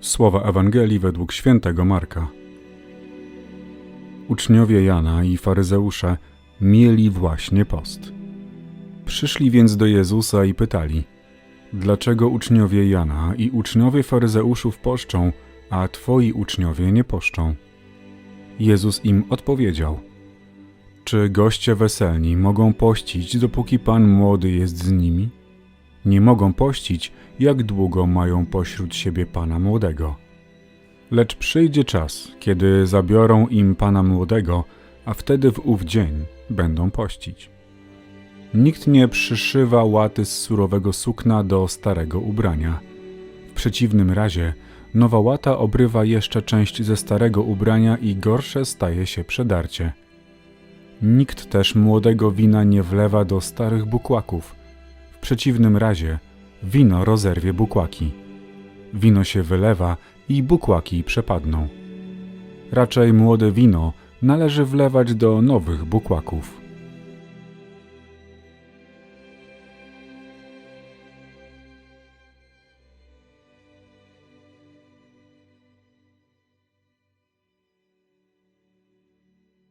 Słowa Ewangelii według świętego Marka. Uczniowie Jana i faryzeusze mieli właśnie post. Przyszli więc do Jezusa i pytali: Dlaczego uczniowie Jana i uczniowie faryzeuszów poszczą, a twoi uczniowie nie poszczą? Jezus im odpowiedział: Czy goście weselni mogą pościć, dopóki pan młody jest z nimi? Nie mogą pościć, jak długo mają pośród siebie pana młodego. Lecz przyjdzie czas, kiedy zabiorą im pana młodego, a wtedy w ów dzień będą pościć. Nikt nie przyszywa łaty z surowego sukna do starego ubrania. W przeciwnym razie nowa łata obrywa jeszcze część ze starego ubrania i gorsze staje się przedarcie. Nikt też młodego wina nie wlewa do starych bukłaków. Przeciwnym razie wino rozerwie bukłaki. Wino się wylewa i bukłaki przepadną. Raczej młode wino należy wlewać do nowych bukłaków.